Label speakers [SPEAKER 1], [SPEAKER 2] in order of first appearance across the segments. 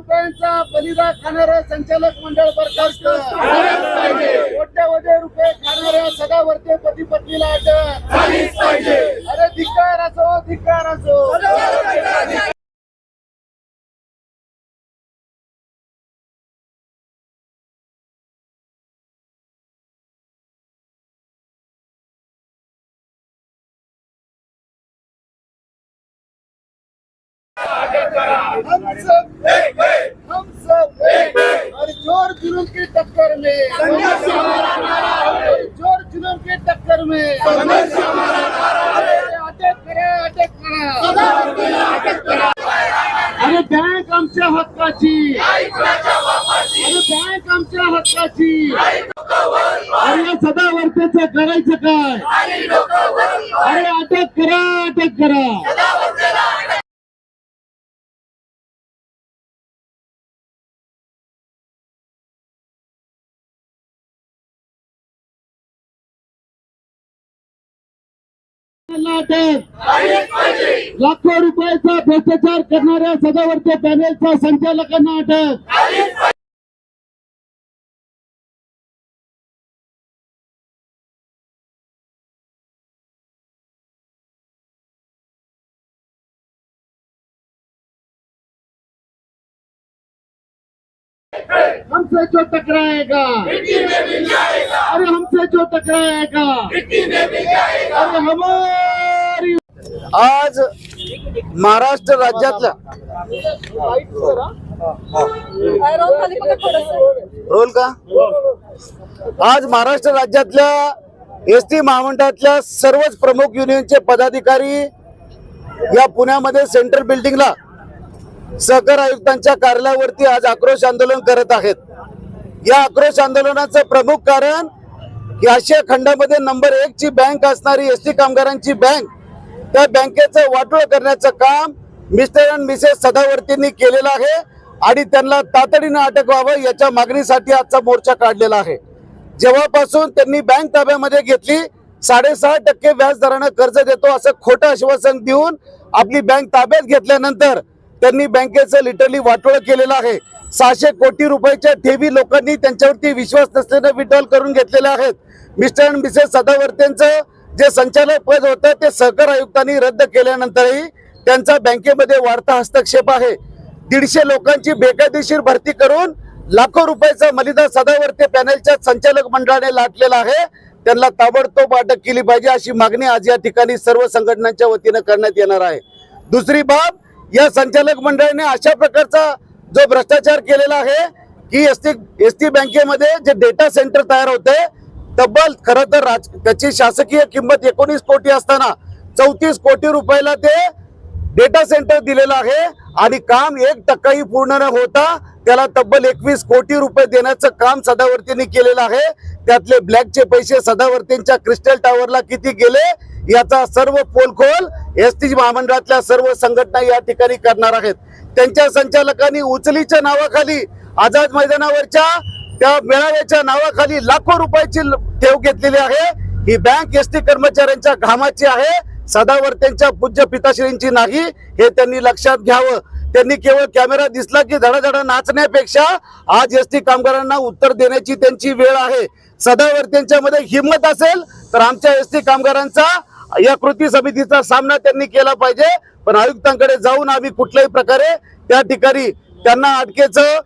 [SPEAKER 1] रुपयांचा बलिदा खाणारं संचालक मंडळ बरखास्त. कोट्यावधी रुपये खाणाऱ्या सदावर्ते पती पत्नीला अटक. अरे धिक्कार असो धिक्कार असो. हम सब हम सब और जोर जुलूम की टक्कर में और जोर जुलूम की टक्कर में अरे अटक करा अटक करा अरे बँक आमच्या हक्काची. अरे बँक आमच्या हक्काची. अरे या सदावर्तेचं करायचं काय? अरे अटक करा अटक करा. अटक. लाखो रुपयाचा भ्रष्टाचार करणाऱ्या सदावर्ते पॅनेलच्या संचालकांना अटक हमसे जो टकराएगा अरे हमसे जो टकराएगा अरे हमारी आज महाराष्ट्र राज्यातल्या रोल का? आज महाराष्ट्र राज्यातल्या एस टी महामंडळातल्या सर्वच प्रमुख युनियनचे पदाधिकारी या पुण्यामध्ये सेंट्रल बिल्डिंगला सहकार आयुक्तांच्या कार्यालयावरती आज आक्रोश आंदोलन करत आहेत. या आक्रोश आंदोलनाचं प्रमुख कारण की आशिया खंडामध्ये नंबर एक ची बँक असणारी एस टी कामगारांची बँक त्या बँकेचं वाटोळ करण्याचं काम मिस्टर अँड मिसेस सदावर्तींनी केलेलं आहे आणि त्यांना तातडीनं अटक व्हावं याच्या मागणीसाठी आजचा मोर्चा काढलेला आहे. जेव्हापासून त्यांनी बँक ताब्यामध्ये घेतली साडेसहा टक्के व्याज दरानं कर्ज देतो असं खोटं आश्वासन देऊन आपली बँक ताब्यात घेतल्यानंतर त्यांनी बँकेचं लिटरली वाटोळ केलेलं आहे. सहाशे कोटी रुपयाच्या ठेवी लोकांनी त्यांच्यावरती विश्वास नसल्यानं विड्रॉल करून घेतलेल्या आहेत. मिस्टर अँड मिसेस सदावर्तेंचं जे संचालक पद होतं ते सहकार आयुक्तांनी रद्द केल्यानंतरही त्यांचा बँकेमध्ये वाढता हस्तक्षेप आहे. दीडशे लोकांची बेकायदेशीर भरती करून लाखो रुपयाचा मलिदा सदावर्ते पॅनेलच्या संचालक मंडळाने लाटलेला आहे. त्यांना ताबडतोब अटक केली पाहिजे अशी मागणी आज या ठिकाणी सर्व संघटनांच्या वतीनं करण्यात येणार आहे. दुसरी बाब या संचालक मंडळाने अशा प्रकारचा जो भ्रष्टाचार केलेला आहे की एस टी एस टी बँकेमध्ये जे डेटा सेंटर तयार होते तब्बल खर तर राज त्याची शासकीय किंमत एकोणीस कोटी असताना चौतीस कोटी रुपयाला ते डेटा सेंटर दिलेलं आहे आणि काम एक टक्काही पूर्ण न होता त्याला तब्बल एकवीस कोटी रुपये देण्याचं काम सदावर्तींनी केलेलं आहे. त्यातले ब्लॅकचे पैसे सदावर्तींच्या क्रिस्टल टॉवरला किती गेले याचा सर्व पोलखोल एस टी महामंडळातल्या सर्व संघटना या ठिकाणी करणार आहेत. त्यांच्या संचालकांनी उचलीच्या नावाखाली आझाद मैदानावरच्या त्या मेळाव्याच्या नावाखाली लाखो रुपयाची ठेव घेतलेली आहे. ही बँक एस टी कर्मचाऱ्यांच्या घामाची आहे. सदावर्त्यांच्या पूज्य पिताश्रींची नाही. हे त्यांनी लक्षात घ्यावं. त्यांनी केवळ कॅमेरा दिसला की धडाधडा नाचण्यापेक्षा आज एस टी कामगारांना उत्तर देण्याची त्यांची वेळ आहे. सदावर्त्यांच्या मध्ये हिंमत असेल तर आमच्या एस टी कामगारांचा या कृती समितीचा सामना त्यांनी केला पाहिजे. पण आयुक्तांकडे जाऊन आम्ही कुठल्याही प्रकारे त्या ठिकाणी त्यांना अटकेचं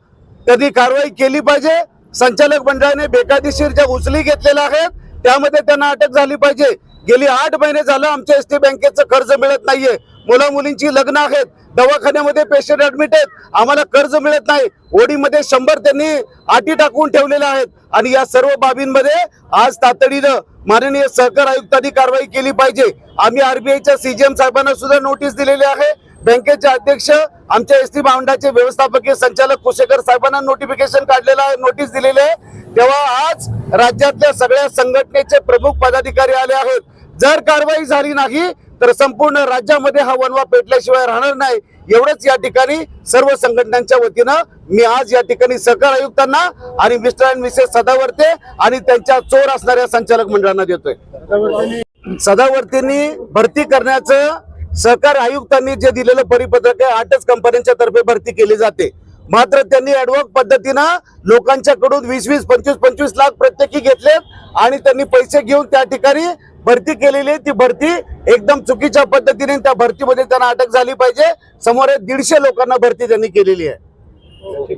[SPEAKER 1] त्यांनी कारवाई केली पाहिजे. संचालक मंडळाने बेकायदेशीर ज्या उचली घेतलेल्या आहेत त्यामध्ये त्यांना अटक झाली पाहिजे. गेली आठ महिने झालं आमच्या एस टी बँकेचं कर्ज मिळत नाहीये. मुला मुलींची लग्न आहेत दवाखान्यामध्ये पेशंट ऍडमिट आहेत आम्हाला कर्ज मिळत नाही. ओडीमध्ये शंभर त्यांनी आटी टाकून ठेवलेल्या आहेत. आणि या सर्व बाबींमध्ये आज तातडीनं माननीय सहकार आयुक्तांनी कारवाई केली पाहिजे. आम्ही आरबीआयच्या सीजीएम साहेबांना सुद्धा नोटीस दिलेली आहे. बँकेचे अध्यक्ष आमच्या एस टी महामंडळाचे व्यवस्थापकीय संचालक कुशेकर साहेबांना नोटिफिकेशन काढलेलं आहे नोटीस दिलेली आहे. तेव्हा आज राज्यातल्या सगळ्या संघटनेचे प्रमुख पदाधिकारी आले आहेत. जर कारवाई झाली नाही तर संपूर्ण राज्यामध्ये हा वनवा पेटल्याशिवाय राहणार नाही. एवढंच या ठिकाणी सर्व संघटनांच्या वतीनं मी आज या ठिकाणी सहकार आयुक्तांना आणि मिस्टर अँड मिसेस सदावर्ते आणि त्यांच्या चोर असणाऱ्या संचालक मंडळांना देतोय. सदावर्तींनी भरती करण्याचं सहकार आयुक्तांनी जे दिलेलं परिपत्रक आहे आठच कंपन्यांच्या तर्फे भरती केली जाते. मात्र त्यांनी ऍडवॉक पद्धतीनं लोकांच्याकडून वीस वीस पंचवीस पंचवीस लाख प्रत्येकी घेतलेत आणि त्यांनी पैसे घेऊन त्या ठिकाणी भरती केलेली आहे. ती भरती एकदम चुकीच्या पद्धतीने त्या भरतीमध्ये त्यांना अटक झाली पाहिजे. समोर दीडशे लोकांना भरती त्यांनी केलेली आहे.